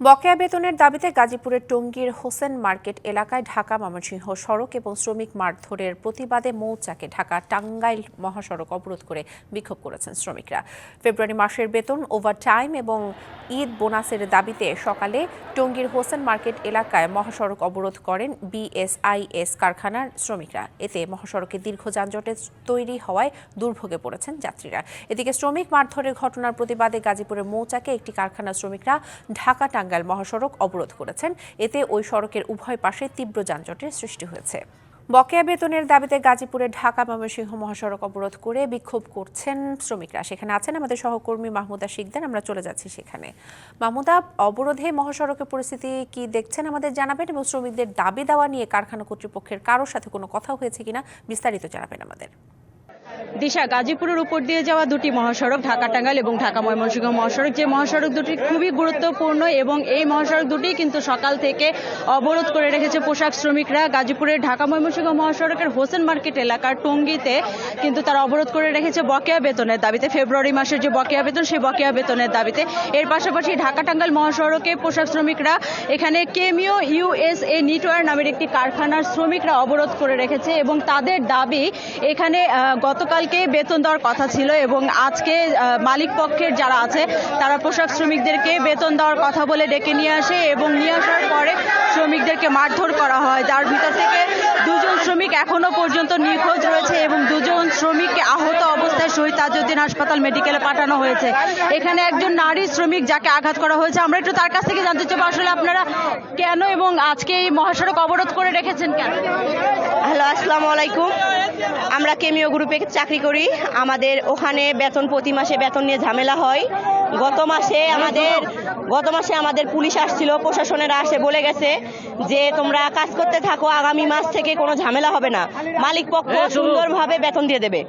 বকেয়া বেতনের দাবিতে গাজীপুরের টঙ্গীর হোসেন মার্কেট এলাকায় ঢাকা ময়মনসিংহ সড়ক এবং শ্রমিক মারধরের প্রতিবাদে মৌচাকে ঢাকা টাঙ্গাইল মহাসড়ক অবরোধ করে বিক্ষোভ করেছেন শ্রমিকরা। ফেব্রুয়ারি মাসের বেতন ওভার টাইম এবং ঈদ বোনাসের দাবিতে সকালে টঙ্গীর হোসেন মার্কেট এলাকায় মহাসড়ক অবরোধ করেন বিএসআইএস কারখানার শ্রমিকরা। এতে মহাসড়কে দীর্ঘ যানজটে তৈরি হওয়ায় দুর্ভোগে পড়েছেন যাত্রীরা। এদিকে শ্রমিক মারধরের ঘটনার প্রতিবাদে গাজীপুরের মৌচাকে একটি কারখানার শ্রমিকরা ঢাকা টাঙ্গাইল মহাসড়ক অবরোধ করেছেন। এতে ওই সড়কের উভয় পাশে তীব্র যানজটের সৃষ্টি হয়েছে। বকেয়া বেতনের দাবিতে গাজীপুরে ঢাকা ময়মনসিংহ মহাসড়ক অবরোধ করে বিক্ষোভ করছেন শ্রমিকরা। সেখানে আছেন আমাদের সহকর্মী মাহমুদা শিকদার, আমরা চলে যাচ্ছি সেখানে। মাহমুদা, অবরোধে মহাসড়কের পরিস্থিতি কি দেখছেন আমাদের জানাবেন এবং শ্রমিকদের দাবি দেওয়া নিয়ে কারখানা কর্তৃপক্ষের কারোর সাথে কোনো কথা হয়েছে কিনা বিস্তারিত জানাবেন আমাদের। দিশা গাজীপুরের উপর দিয়ে যাওয়া দুটি মহাসড়ক ঢাকা টাঙ্গাইল এবং ঢাকা ময়মনসিংহ মহাসড়ক যে মহাসড়ক দুটি খুবই গুরুত্বপূর্ণ এবং এই মহাসড়ক দুটি কিন্তু সকাল থেকে অবরোধ করে রেখেছে পোশাক শ্রমিকরা। গাজীপুরের ঢাকা ময়মনসিংহ মহাসড়কের হোসেন মার্কেট এলাকার টঙ্গিতে কিন্তু তারা অবরোধ করে রেখেছে বকেয়া বেতনের দাবিতে। ফেব্রুয়ারি মাসের যে বকেয়া বেতন সেই বকেয়া বেতনের দাবিতে। এর পাশাপাশি ঢাকা টাঙ্গাইল মহাসড়কে পোশাক শ্রমিকরা এখানে কেমিও ইউএসএ নিটওয়ার নামের একটি কারখানার শ্রমিকরা অবরোধ করে রেখেছে এবং তাদের দাবি এখানে আহ, গতকালকে বেতন দেওয়ার কথা ছিল এবং আজকে মালিক পক্ষের যারা আছে, তারা পোশাক শ্রমিকদেরকে বেতন দেওয়ার কথা বলে ডেকে নিয়ে আসে এবং নিয়ে আসার পরে শ্রমিকদেরকে মারধর করা হয়। যার ভিতর থেকে দুজন শ্রমিক এখনও পর্যন্ত নিখোঁজ রয়েছে এবং দুজন শ্রমিককে আহত অবস্থায় শহীদ তাজউদ্দিন হাসপাতাল মেডিকেলে পাঠানো হয়েছে। এখানে একজন নারী শ্রমিক যাকে আঘাত করা হয়েছে। আমরা একটু তার কাছ থেকে জানতে চাইব, আসলে আপনারা কেন এবং আজকে এই মহাসড়ক অবরোধ করে রেখেছেন কেন? হ্যালো, আসসালামু আলাইকুম। আমরা কেমিও গ্রুপে চাকরি করি। আমাদের ওখানে বেতন প্রতি মাসে বেতন নিয়ে ঝামেলা হয়। গত মাসে আমাদের গত মাসে আমাদের পুলিশ আসছিল প্রশাসনেরা আসে বলে গেছে যে তোমরা কাজ করতে থাকো আগামী মাস থেকে কোনো ঝামেলা হবে না। মালিক পক্ষ সুন্দরভাবে বেতন দিয়ে দেবে।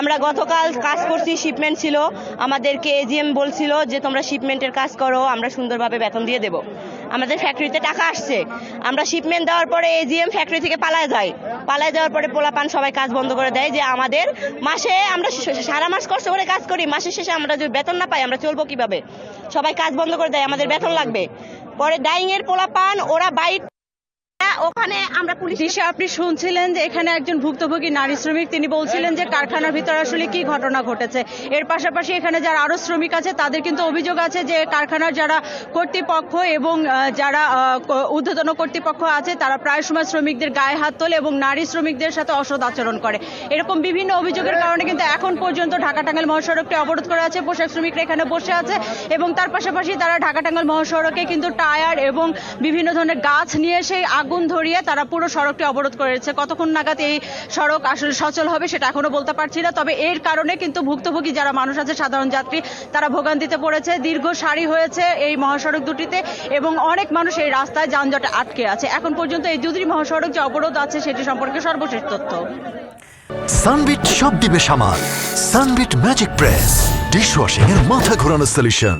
আমরা গতকাল কাজ করছি শিপমেন্ট ছিল। আমাদেরকে এজিএম বলছিল যে তোমরা শিপমেন্টের কাজ করো আমরা সুন্দরভাবে বেতন দিয়ে দেবো। আমাদের ফ্যাক্টরিতে টাকা আসছে। আমরা শিপমেন্ট দেওয়ার পরে এজিএম ফ্যাক্টরি থেকে পালায় যায়। পালায় যাওয়ার পরে পোলাপান সবাই কাজ বন্ধ করে দেয় যে আমাদের মাসে আমরা সারা মাস কষ্ট করে কাজ করি, মাসের শেষে আমরা যদি বেতন না পাই, আমরা চলবো কীভাবে? সবাই কাজ বন্ধ করে দেয়, আমাদের বেতন লাগবে। পরে ডাইং এর পোলাপান, ওরা বাইট ওখানে আমরা পুলিশ আপনি শুনছিলেন যে এখানে একজন ভুক্তভোগী নারী শ্রমিক, তিনি বলছিলেন যে কারখানার ভিতরে আসলে কি ঘটনা ঘটেছে। এর পাশাপাশি এখানে যারা আরও শ্রমিক আছে, তাদের কিন্তু অভিযোগ আছে যে কারখানার যারা কর্তৃপক্ষ এবং যারা ঊর্ধ্বতন কর্তৃপক্ষ আছে, তারা প্রায় সময় শ্রমিকদের গায়ে হাত তোলে এবং নারী শ্রমিকদের সাথে অসৎ আচরণ করে। এরকম বিভিন্ন অভিযোগের কারণে কিন্তু এখন পর্যন্ত ঢাকা টাঙ্গাইল মহাসড়কটি অবরোধ করা আছে, পোশাক শ্রমিকরা এখানে বসে আছে এবং তার পাশাপাশি তারা ঢাকা টাঙ্গাইল মহাসড়কে কিন্তু টায়ার এবং বিভিন্ন ধরনের গাছ নিয়ে সেই আগুন ধরিয়ে তারা পুরো সড়কটি অবরোধ করেছে। কতক্ষণ নাগাদ এই সড়ক আসলে সচল হবে সেটা এখনও বলতে পারছি না। তবে এর কারণে কিন্তু ভুক্তভোগী যারা মানুষ আছে, সাধারণ যাত্রী, তারা ভোগান্তিতে পড়েছে। দীর্ঘ সারি হয়েছে এই মহাসড়ক দুটিতে এবং অনেক মানুষ এই রাস্তায় যানজটে আটকে আছে। এখন পর্যন্ত এই দুটি মহাসড়ক যে অবরোধ আছে সেটি সম্পর্কে সর্বশেষ তথ্য। সানবিট সব দিবে সামাল। সানবিট ম্যাজিক প্রেস, ডিশওয়াশিং এর মাথা ঘোরানো সলিউশন